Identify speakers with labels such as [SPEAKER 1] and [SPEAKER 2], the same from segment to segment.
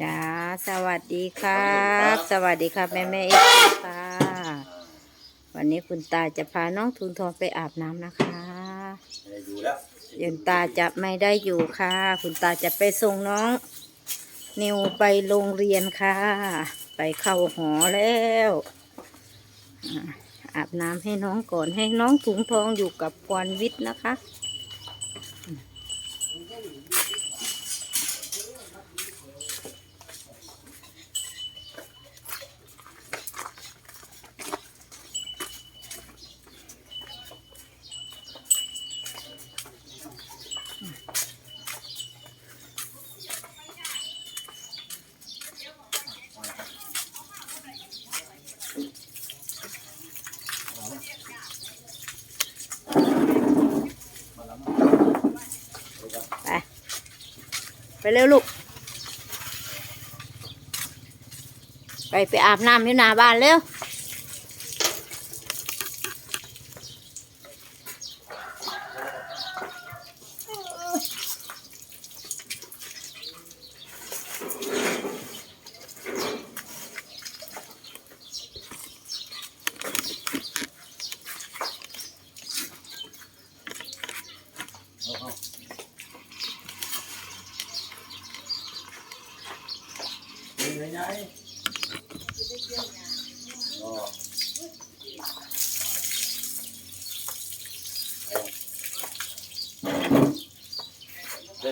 [SPEAKER 1] จ้าสวัสดีครับ สวัสดีครับแม่แม่เอฟค่ะ วันนี้คุณตาจะพาน้องทุนทองไปอาบน้ำนะคะ
[SPEAKER 2] ไม่ได้อยู่แล้ว
[SPEAKER 1] เดี๋ยวตาจะไม่ได้อยู่ค่ะ คุณตาจะไปส่งน้อง นิวไปโรงเรียนค่ะ ไปเข้าหอแล้วอ่าอาบน้ำให้น้องก่อนให้น้องถุงทองอยู่กับกวนวิทย์นะคะ เร็วลูก ไปไปอาบน้ำอยู่หน้าบ้านเร็ว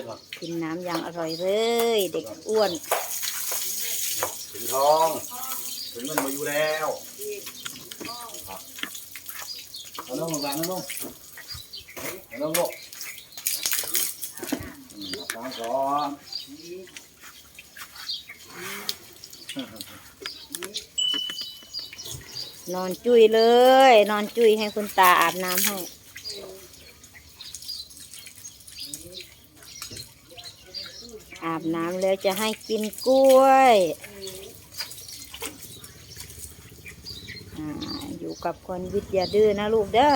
[SPEAKER 2] เล่นก่อน
[SPEAKER 1] กินน้ำอย่างอร่อยเลย เด็กอ้วน
[SPEAKER 2] ถึงทอง ถึงมันมาอยู่แล้วเอาลงลงเอาลงเอาลงลูกอืมอาบน้ำก่อน
[SPEAKER 1] นอนจุยเลย นอนจุยให้คุณตาอาบน้ำให้ อาบน้ำแล้วจะให้กินกล้วยออยู่กับคนวิทย์ยาดื้อนะลูกเด้อ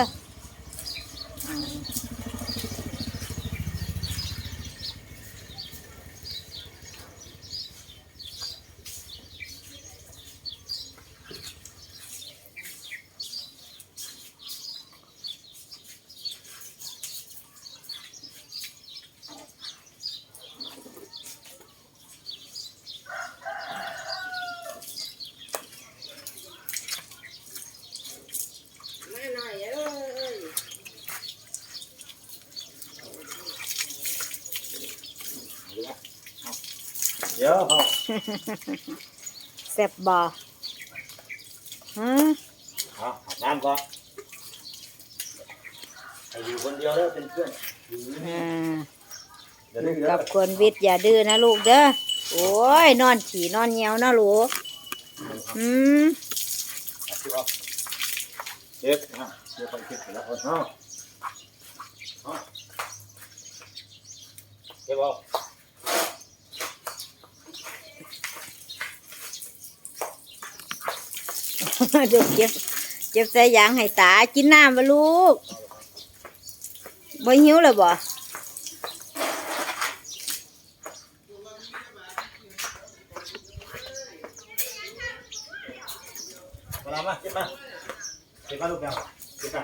[SPEAKER 2] เดี๋ยวเอา
[SPEAKER 1] แซ่บบ่ฮะ
[SPEAKER 2] เอาอาบน้ำก่อนให้อยู่คนเดียวแล้วเป็นเพื่อนอยู่นี่
[SPEAKER 1] อ่า
[SPEAKER 2] เดี๋ยว
[SPEAKER 1] อ
[SPEAKER 2] นี้
[SPEAKER 1] ยู่
[SPEAKER 2] เดี๋ยว
[SPEAKER 1] กับคนวิทย์อย่าดื้อนะลูกเด้อโอ้ยนอนขี่นอนเงียวนะลูกอืม
[SPEAKER 2] เจ็บนะเดี๋ยวไปเก็บแต่ละคนเนาะเอาเจ็บเอา
[SPEAKER 1] ด็กเจ็บเจ็บใส่ยางให้ตากินน้ำบ่ลูกบ่หิวเลยบ่
[SPEAKER 2] มาลามาเจ็บมาเจ็บมาลูกแมวเจ็บมา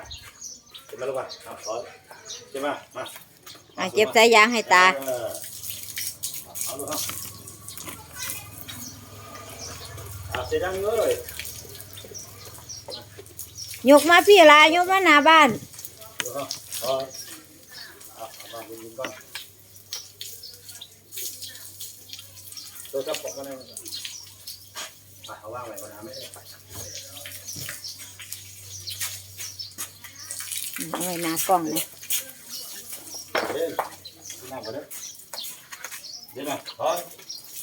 [SPEAKER 2] เจ็บมาลูกมาเอาขอเจ็บมามา
[SPEAKER 1] อะเจ็บใส่ยางให้ตา
[SPEAKER 2] เออเอาลูกเอาเอาเสร็จยังเลย
[SPEAKER 1] ยกมาพี่ลายกมาหน้าบ้าน
[SPEAKER 2] ลูกเอาขอเอาเอามาดูก่อนตัวจับปอกกันเลยไปเอาว่างไว้ก่อนนะไม่ได้ไป
[SPEAKER 1] เอาไว้หน้ากล้องนะ
[SPEAKER 2] เดินนั่งก่อนเด้อเดี๋ยวนะถอย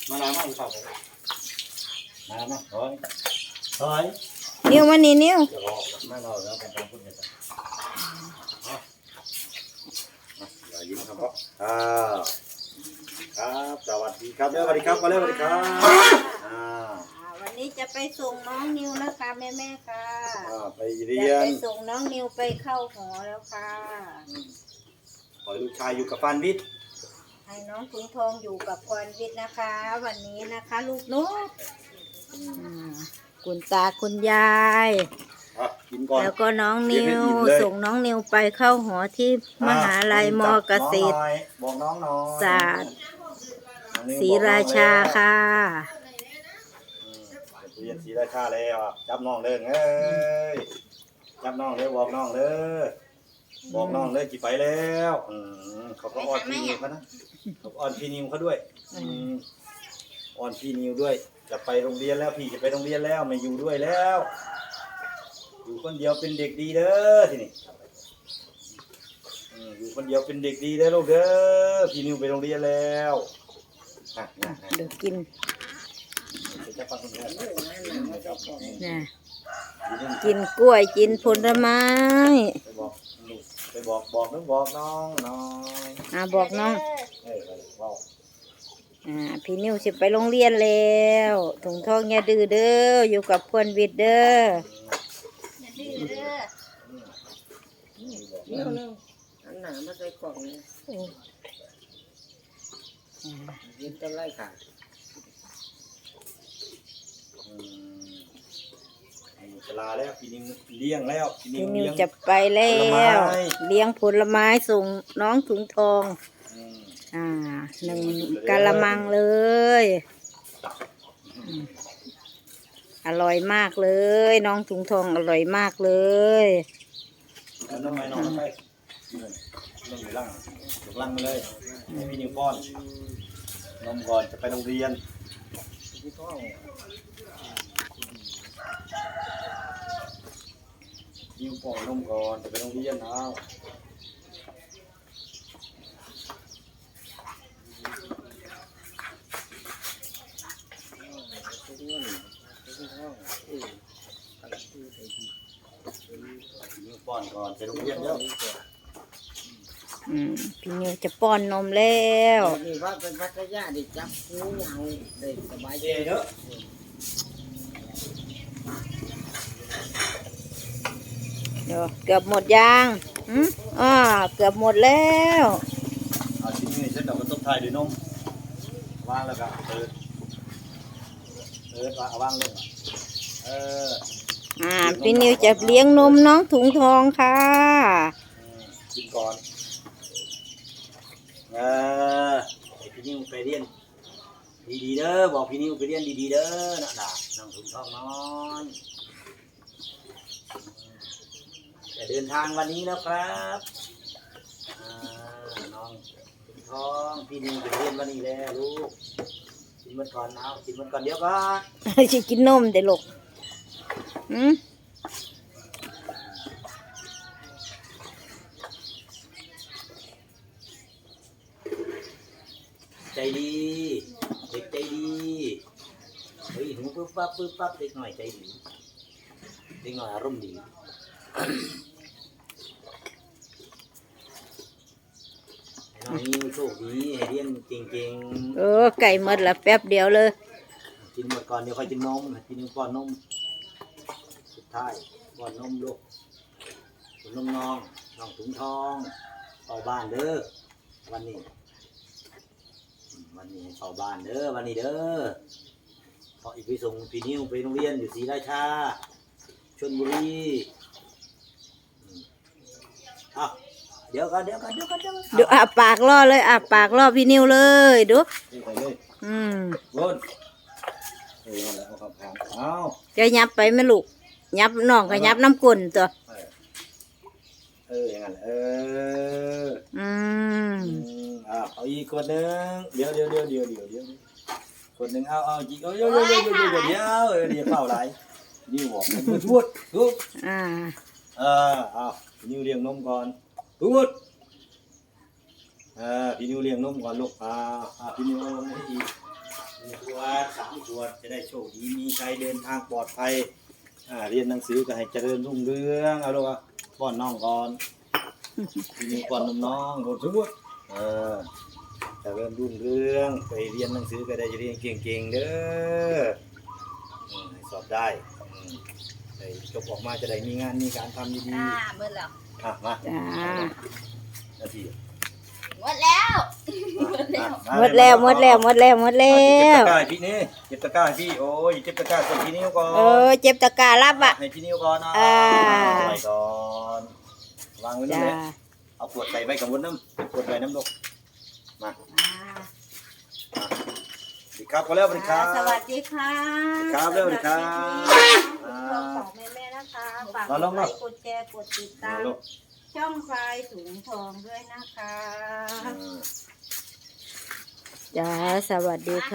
[SPEAKER 2] มาหนามาอีกเปล่ามามาถอยถอย
[SPEAKER 1] นิ้วมานี่นิ้ว
[SPEAKER 2] เดี๋ยวรอไม่รอแล้วกันตามพูดกันไปเอามาอย่ายิ้มครับพ่ออ่าครับสวัสดีครับเด้อสวัสดีครับมาเร็วสวัสดีครับอ่า
[SPEAKER 1] อ่าวันนี้จะไปส่งน้องนิวนะคะแม่แม่ๆค่ะ
[SPEAKER 2] อ่าไป
[SPEAKER 1] จะ
[SPEAKER 2] เรียน
[SPEAKER 1] ไปส่งน้องนิวไปเข้าหอแล้วค่ะ
[SPEAKER 2] ปล่อยลูกชายอยู่กับฟันวิทย์
[SPEAKER 1] ให้น้องถุงทองอยู่กับควานวิทย์นะคะ วันนี้นะคะ ลูกนกอ่าคุณตาคุณยาย
[SPEAKER 2] อะกินก่อน
[SPEAKER 1] แล้วก็น้อง
[SPEAKER 2] เรี
[SPEAKER 1] นิ
[SPEAKER 2] ยกให้
[SPEAKER 1] ว
[SPEAKER 2] อิ่มเลย
[SPEAKER 1] ส่งน้องนิวไปเข้าหอที่มหาลัยมอเกษตร
[SPEAKER 2] บอกน้องหน่อย
[SPEAKER 1] ศาสตร์
[SPEAKER 2] น้องนิว
[SPEAKER 1] ศรีราชาค่ะ
[SPEAKER 2] อืมเรียนศรีราชาแล้วอะจับน้องเด้อเอ้ยจับน้องเด้อบอกน้องเด้อบอกน้องเด้อจีไปแล้วอืมเขาก็อ้อนพี่นิวเขานะเขาก็อ้อนพี่นิวเขาด้วยอืมอ้อนพี่นิวด้วย จะไปโรงเรียนแล้วพี่จะไปโรงเรียนแล้วไม่อยู่ด้วยแล้ว อยู่คนเดียวเป็นเด็กดีเด้อทีนี้อืมอยู่คนเดียวเป็นเด็กดีเด้อลูกเด้อพี่นิวไปโรงเรียนแล้วอะนะนะ
[SPEAKER 1] เดี๋ยวกิน
[SPEAKER 2] จะฟังคนแรก
[SPEAKER 1] นะกินกล้วยกินผลไม้
[SPEAKER 2] ไปบอกลูกไปบอกบอกน้องบอกน้องน้อง
[SPEAKER 1] อ่าบอกน้อง
[SPEAKER 2] เอ้ยไปบอก
[SPEAKER 1] อ่าพี่นิวสิไปโรงเรียนแล้วถุงทองอย่าดื้อเด้ออยู่กับควานวิทย์เด้อ
[SPEAKER 3] เร็วเร็วอันหนามาใส่กล่องเลยยินจะไล่ค่ะ
[SPEAKER 2] อืมให้เวลาแล้วพี่นิวเลี้ยงแล้วพี่นิ
[SPEAKER 1] พี่
[SPEAKER 2] ว
[SPEAKER 1] นิว
[SPEAKER 2] เลี้ยง
[SPEAKER 1] จะไปแล้
[SPEAKER 2] ผลไม้
[SPEAKER 1] ว เลี้ยงผลไม้ส่งน้องถุงทอง
[SPEAKER 2] อืม
[SPEAKER 1] อ่าหนึ่งกะละมังเลยอืมอร่อยมากเลย น้องถุงทองอร่อยมากเลย
[SPEAKER 2] เอาน้ำไม้น้องไปนี่น้องอยู่ล่างยกล่างมาเลยให้พี่นิวป้อนนมก่อนจะไปโรงเรียน
[SPEAKER 3] ที่ท้อง
[SPEAKER 2] นิวป้อนนมก่อนจะไปโรงเรียนเอา
[SPEAKER 3] ที่ท้องที่ท้องเอออะไรที่ใส่ดี
[SPEAKER 2] นิว ป้อนก่อนไปโรงเรียนแล้ว
[SPEAKER 1] อืมพี่นิวจะป้อนนมแล้ว
[SPEAKER 3] นี่ว่าเป็นพัทยาดิจับหูเอาได้สบายใจ
[SPEAKER 2] เจ๊เด้อ
[SPEAKER 1] เดี๋ยวเกือบหมดยางอืมอ่าเกือบหมดแล้ว
[SPEAKER 2] เอาชิ้นนี้เส้นดอกกระต้มไทยด้วยนมวางแล้วก็เปิดเปิดวางวางลงเออ
[SPEAKER 1] อ่าพี่นิวจะเลี้ยงนมน้องถุงทองค่ะ
[SPEAKER 2] อืมกินก่อนเออให้พี่นิวไปเรียนดีๆเด้อบอกพี่นิวไปเรียนดีๆเด้อนะดาน้องถุงทองน้อยจะเดินทางวันนี้แล้วครับอ่าน้องถุงทองพี่นิวไปเรียนวันนี้แล้วลูกกินมันก่อนเอากินมันก่อนเดี๋ยวก่อน
[SPEAKER 1] จะกินนมเดี๋ยวลูก อืม
[SPEAKER 2] ใจดีเด็กใจดีเฮ้ยหูปึ๊บปั๊บปึ๊บปั๊บเด็กหน่อยใจดีเด็กหน่อยอารมณ์ดีให้น้องนิวโชคดีให้เรียนเก่ง
[SPEAKER 1] เออไก่หมดละแป๊บเดียวเลย
[SPEAKER 2] ๆกินหมดก่อนเดี๋ยวค่อยกินนมให้กินนมป้อนนมสุด ท้ายป้อนนมลูกป้อนนมน้องน้องถุงทองเข้าบ้านเด้อวันนี้ วันนี้ให้เข้าบ้านเด้อวันนี้เด้อเพราะอีกไปส่งพี่นิวไปโรงเรียนอยู่ศรีราชาชลบุรีอืมอะเดี๋ยวกันเดี๋ยวกันเดี๋ยวกันเดี๋ยวกัน
[SPEAKER 1] เดี๋ยวอาปากล่อเลยอาปากล่อพี่นิวเลยดู
[SPEAKER 2] เดี๋ยวไปเลย
[SPEAKER 1] อืม
[SPEAKER 2] วนเออนั่นแหละเอาครับครับเอา
[SPEAKER 1] จะยับไปไหมลูก ยับน้องก็ยับน้ำกุ่นตัว
[SPEAKER 2] เออเอออย่างนั้นแหละเออ
[SPEAKER 1] อืม
[SPEAKER 2] อืมอะเอาอีกคนหนึ่งเดี๋ยวเดี๋ยวเดี๋ยวเดี๋ยวเดี๋ยวเดี๋ยวคนหนึ่งเอาเอาจีเอาเดี๋ยวเดี๋ยวเดี๋ยวเดี๋ยวเดี๋ยวเดี๋ยวเออเดี๋ยวเปล่าไรนิวบอกให้พูดพูดพูด
[SPEAKER 1] อ่า
[SPEAKER 2] เออเอาพี่นิวเลี้ยงนมก่อนพูดเออพี่นิวเลี้ยงนมก่อนลูกอ่าอ่าพี่นิวเอานมให้อีกหนึ่งขวดสามขวดจะได้โชคดีมีใครเดินทางปลอดภัย อ่าเรียนหนังสือก็ให้เจริญรุ่งเรืองเอาลูกอะป้อนน้องก่อนพี่นิวป้อนนมน้องพูดพูดเออเจริญรุ่งเรืองไปเรียนหนังสือก็ได้เรียนเก่งๆเด้ออืมให้สอบได้อืมได้จบออกมาจะได้มีงานมีการทำดี
[SPEAKER 1] อ่าเมื่อแล้ว
[SPEAKER 2] ๆอะมา
[SPEAKER 1] จ้า
[SPEAKER 2] นาที
[SPEAKER 4] หมดแล้ว
[SPEAKER 1] หมดแล้วหมดแล้วหมดแล้วหมดแล้
[SPEAKER 2] เจ็บ
[SPEAKER 1] ว
[SPEAKER 2] ตะกร้าให้พี่นี่เจ็บตะกร้าให้พี่โอ้ยเจ็บตะกร้ากดพี่นิ้วก่อน
[SPEAKER 1] เออเจ็บตะกร้ารับอะ
[SPEAKER 2] ให้พี่นิ้วก่อนนะ
[SPEAKER 1] อ่า
[SPEAKER 2] ไว้ก่อนวางไว้นี่
[SPEAKER 1] จ้า
[SPEAKER 2] แหละเอาขวดใส่ไว้กับวุ้นน้ำขวดใส่น้ำลูกมาสวัสดีครับก็แล้วสวัสดีครับ
[SPEAKER 1] สวัสดีค่ะ
[SPEAKER 2] ครับเร็วเลยครับ
[SPEAKER 1] ฝากแม่แม่ๆนะคะฝากก
[SPEAKER 2] มา
[SPEAKER 1] ด
[SPEAKER 2] ลง
[SPEAKER 1] ไล
[SPEAKER 2] มา
[SPEAKER 1] ค์กดแชร์กดติดตาม
[SPEAKER 2] ลูก
[SPEAKER 1] ช่องคลายสูงทองด้วยนะคะ จ้าสวัสดีค่ะ